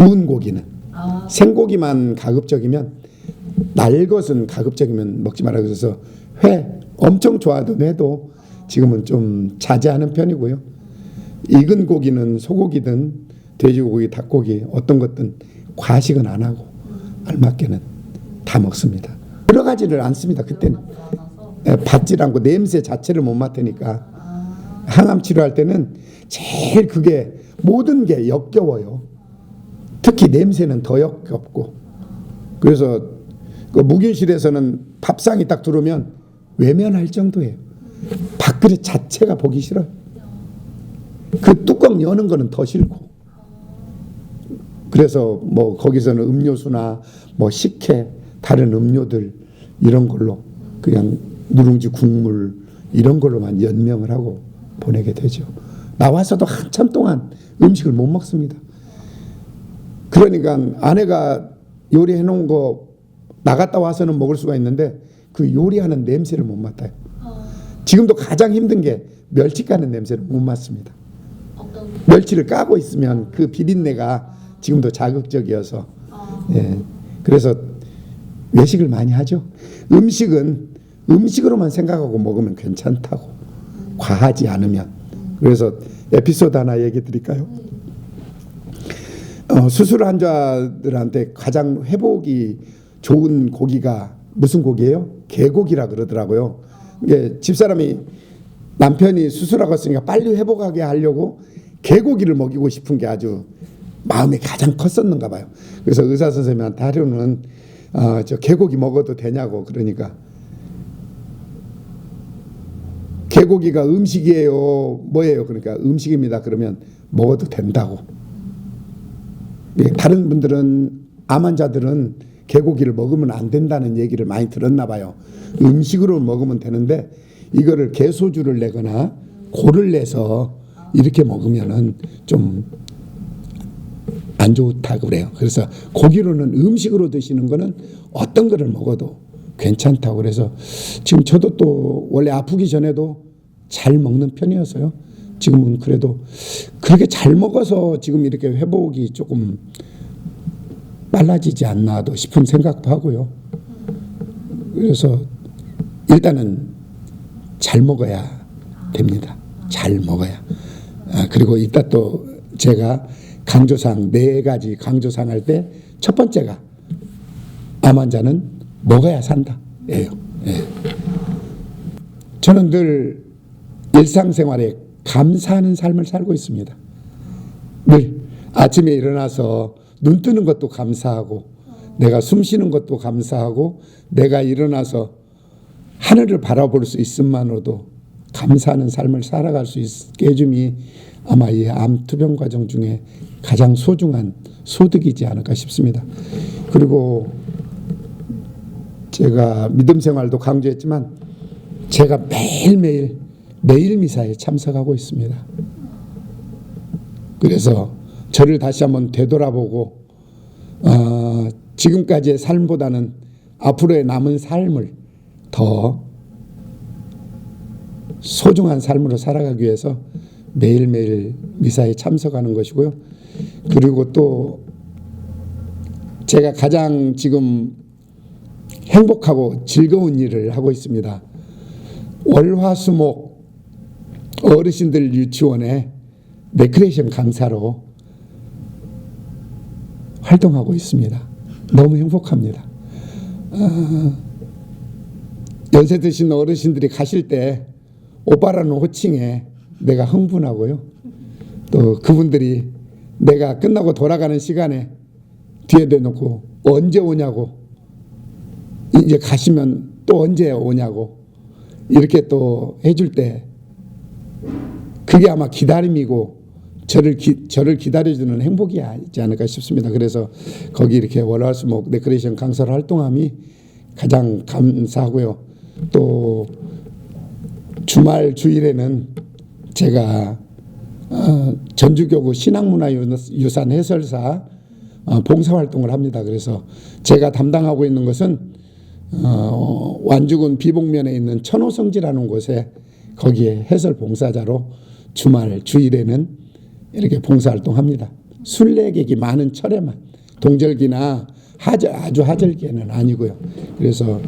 구운 고기는 아, 생고기만 가급적이면 날 것은 가급적이면 먹지 말아 그래서 회 엄청 좋아하던 회도 지금은 좀 자제하는 편이고요. 익은 고기는 소고기든 돼지고기, 닭고기 어떤 것든 과식은 안 하고 알맞게는 다 먹습니다. 들어가지를 않습니다. 그때는 받질 않고 냄새 자체를 못 맡으니까 항암 치료할 때는 제일 그게 모든 게 역겨워요. 특히 냄새는 더 역겹고 그래서 그 무균실에서는 밥상이 딱 들어오면 외면할 정도예요. 밥그릇 자체가 보기 싫어요. 그 뚜껑 여는 거는 더 싫고 그래서 뭐 거기서는 음료수나 뭐 식혜 다른 음료들 이런 걸로 그냥 누룽지 국물 이런 걸로만 연명을 하고 보내게 되죠. 나와서도 한참 동안 음식을 못 먹습니다. 그러니까 아내가 요리해 놓은 거 나갔다 와서는 먹을 수가 있는데 그 요리하는 냄새를 못 맡아요. 지금도 가장 힘든 게 멸치 까는 냄새를 못 맡습니다. 멸치를 까고 있으면 그 비린내가 지금도 자극적이어서 아, 예. 그래서 외식을 많이 하죠. 음식은 음식으로만 생각하고 먹으면 괜찮다고 과하지 않으면 그래서 에피소드 하나 얘기 드릴까요? 어, 수술 환자들한테 가장 회복이 좋은 고기가 무슨 고기예요? 개고기라 그러더라고요. 이게 집사람이 남편이 수술하고 있으니까 빨리 회복하게 하려고 개고기를 먹이고 싶은 게 아주 마음이 가장 컸었는가 봐요. 그래서 의사 선생님한테 하루는 어, 저 개고기 먹어도 되냐고 그러니까 개고기가 음식이에요. 뭐예요? 그러니까 음식입니다. 그러면 먹어도 된다고. 예, 다른 분들은 암 환자들은 개고기를 먹으면 안 된다는 얘기를 많이 들었나 봐요. 음식으로 먹으면 되는데 이거를 개소주를 내거나 고를 내서 이렇게 먹으면은 좀 안 좋다고 그래요. 그래서 고기로는 음식으로 드시는 거는 어떤 거를 먹어도 괜찮다고 그래서 지금 저도 또 원래 아프기 전에도 잘 먹는 편이었어요. 지금은 그래도 그렇게 잘 먹어서 지금 이렇게 회복이 조금 빨라지지 않나도 싶은 생각도 하고요. 그래서 일단은 잘 먹어야 됩니다. 잘 먹어야. 아, 그리고 이따 또 제가 강조상 네 가지 강조상 할 때 첫 번째가 암 환자는 먹어야 산다. 예요. 예. 저는 늘 일상생활에 감사하는 삶을 살고 있습니다. 늘 아침에 일어나서 눈 뜨는 것도 감사하고 내가 숨 쉬는 것도 감사하고 내가 일어나서 하늘을 바라볼 수 있음만으로도 감사하는 삶을 살아갈 수 있게 해줌이 아마 이 암 투병 과정 중에 가장 소중한 소득이지 않을까 싶습니다. 그리고 제가 믿음 생활도 강조했지만 제가 매일매일 매일 미사에 참석하고 있습니다. 그래서 저를 다시 한번 되돌아보고 어, 지금까지의 삶보다는 앞으로의 남은 삶을 더 소중한 삶으로 살아가기 위해서 매일매일 미사에 참석하는 것이고요. 그리고 또 제가 가장 지금 행복하고 즐거운 일을 하고 있습니다. 월화수목 어르신들 유치원에 레크레이션 강사로 활동하고 있습니다. 너무 행복합니다. 아, 연세 드신 어르신들이 가실 때 오빠라는 호칭에 내가 흥분하고요. 또 그분들이 내가 끝나고 돌아가는 시간에 뒤에 대놓고 언제 오냐고 이제 가시면 또 언제 오냐고 이렇게 또 해줄 때 그게 아마 기다림이고 저를 기, 저를 기다려주는 행복이지 않을까 싶습니다. 그래서 거기 이렇게 월화수목 레크레이션 강사로 활동함이 가장 감사하고요. 또 주말 주일에는 제가 어, 전주교구 신앙문화유산 해설사 어, 봉사활동을 합니다. 그래서 제가 담당하고 있는 것은 어, 완주군 비봉면에 있는 천호성지라는 곳에 거기에 해설 봉사자로 주말 주일에는 이렇게 봉사활동합니다. 순례객이 많은 철에만 동절기나 하절, 아주 하절기에는 아니고요. 그래서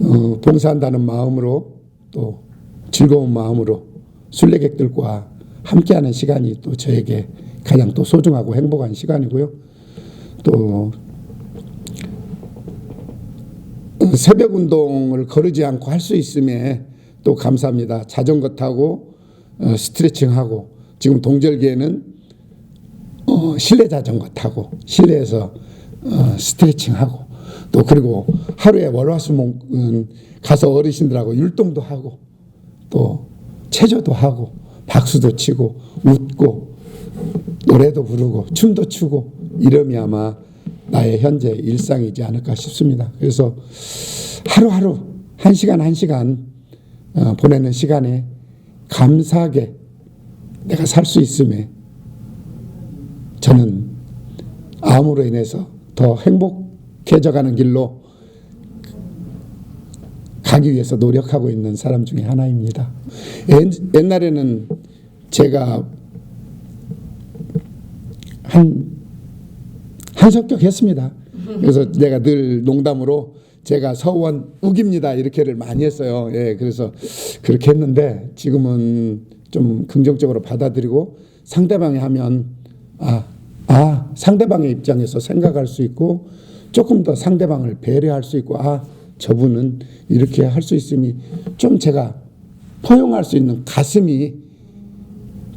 어, 봉사한다는 마음으로 또 즐거운 마음으로 순례객들과 함께하는 시간이 또 저에게 가장 또 소중하고 행복한 시간이고요. 또 새벽 운동을 거르지 않고 할 수 있음에 또 감사합니다. 자전거 타고 어, 스트레칭하고 지금 동절기에는 어, 실내 자전거 타고 실내에서 어, 스트레칭하고 또 그리고 하루에 월화수목은 가서 어르신들하고 율동도 하고 또 체조도 하고 박수도 치고 웃고 노래도 부르고 춤도 추고 이름이 아마 나의 현재 일상이지 않을까 싶습니다. 그래서 하루하루 한 시간 한 시간 어, 보내는 시간에 감사하게 내가 살 수 있음에 저는 암으로 인해서 더 행복해져가는 길로 가기 위해서 노력하고 있는 사람 중에 하나입니다. 옛- 옛날에는 제가 한 한석격 했습니다. 그래서 내가 늘 농담으로 제가 서원 우깁니다 이렇게를 많이 했어요. 예, 그래서 그렇게 했는데 지금은 좀 긍정적으로 받아들이고 상대방이 하면 아, 아 상대방의 입장에서 생각할 수 있고 조금 더 상대방을 배려할 수 있고 아 저분은 이렇게 할 수 있음이 좀 제가 포용할 수 있는 가슴이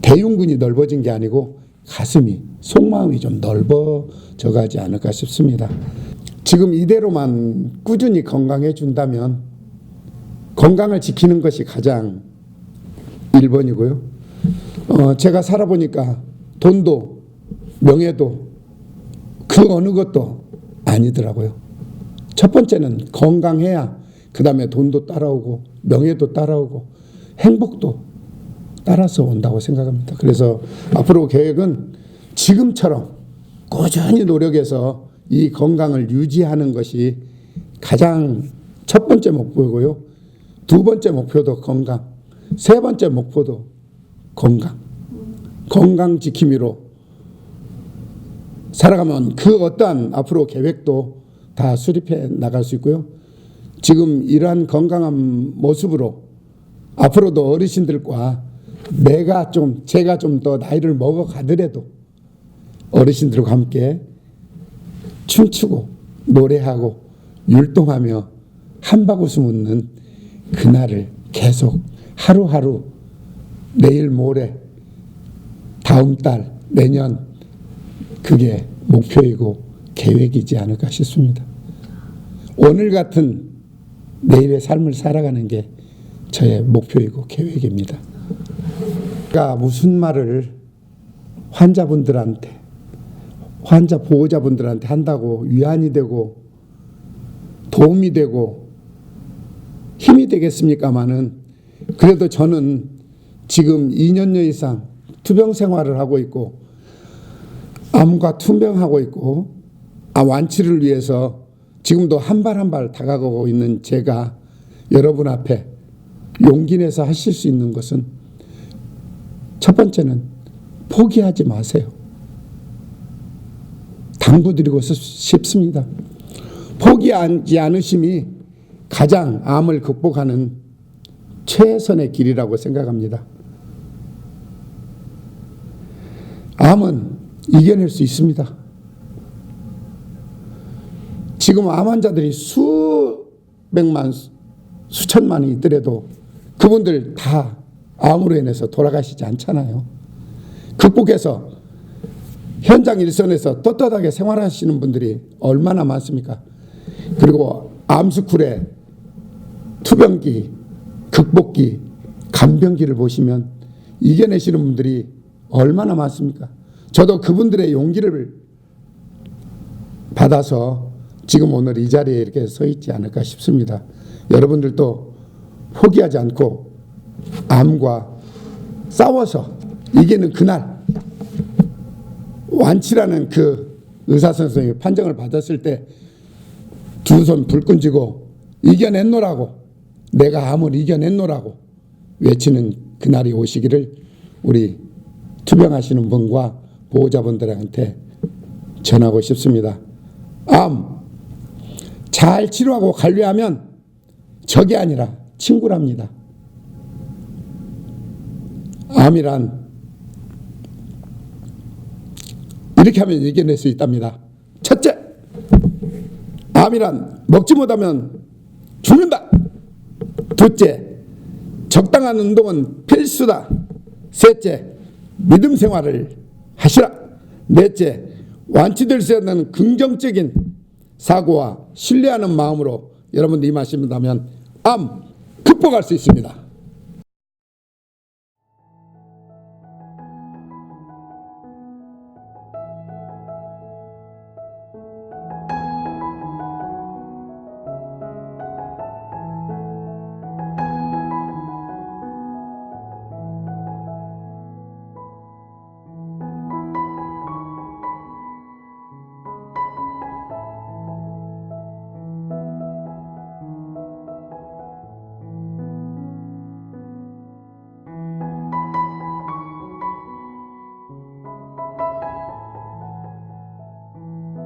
대흉근이 넓어진 게 아니고 가슴이 속마음이 좀 넓어져 가지 않을까 싶습니다. 지금 이대로만 꾸준히 건강해 준다면 건강을 지키는 것이 가장 1번이고요. 어, 제가 살아보니까 돈도 명예도 그 어느 것도 아니더라고요. 첫 번째는 건강해야 그 다음에 돈도 따라오고 명예도 따라오고 행복도 따라서 온다고 생각합니다. 그래서 앞으로 계획은 지금처럼 꾸준히 노력해서 이 건강을 유지하는 것이 가장 첫 번째 목표고요. 두 번째 목표도 건강. 세 번째 목표도 건강. 건강 지킴이로 살아가면 그 어떠한 앞으로 계획도 다 수립해 나갈 수 있고요. 지금 이러한 건강한 모습으로 앞으로도 어르신들과 내가 좀 제가 좀 더 나이를 먹어 가더라도 어르신들과 함께 춤추고 노래하고 율동하며 한바구음 웃는 그날을 계속 하루하루 내일 모레 다음 달 내년 그게 목표이고 계획이지 않을까 싶습니다. 오늘 같은 내일의 삶을 살아가는 게 저의 목표이고 계획입니다. 제가 무슨 말을 환자분들한테 환자 보호자분들한테 한다고 위안이 되고 도움이 되고 힘이 되겠습니까마는 그래도 저는 지금 2년여 이상 투병 생활을 하고 있고 암과 투병하고 있고 아 완치를 위해서 지금도 한 발 한 발 다가가고 있는 제가 여러분 앞에 용기 내서 하실 수 있는 것은 첫 번째는 포기하지 마세요. 당부드리고 싶습니다. 포기하지 않으심이 가장 암을 극복하는 최선의 길이라고 생각합니다. 암은 이겨낼 수 있습니다. 지금 암 환자들이 수백만, 수천만이 있더라도 그분들 다 암으로 인해서 돌아가시지 않잖아요. 극복해서 현장 일선에서 떳떳하게 생활하시는 분들이 얼마나 많습니까? 그리고 암스쿨의 투병기, 극복기, 간병기를 보시면 이겨내시는 분들이 얼마나 많습니까? 저도 그분들의 용기를 받아서 지금 오늘 이 자리에 이렇게 서 있지 않을까 싶습니다. 여러분들도 포기하지 않고 암과 싸워서 이기는 그날 완치라는 그 의사 선생님의 판정을 받았을 때 두 손 불끈 쥐고 이겨냈노라고 내가 암을 이겨냈노라고 외치는 그날이 오시기를 우리 투병하시는 분과 보호자분들한테 전하고 싶습니다. 암, 잘 치료하고 관리하면 적이 아니라 친구랍니다. 암이란 이렇게 하면 이겨낼 수 있답니다. 첫째, 암이란 먹지 못하면 죽는다. 둘째, 적당한 운동은 필수다. 셋째, 믿음 생활을 하시라. 넷째, 완치될 수 있는 긍정적인 사고와 신뢰하는 마음으로 여러분들 임하신다면 암 극복할 수 있습니다.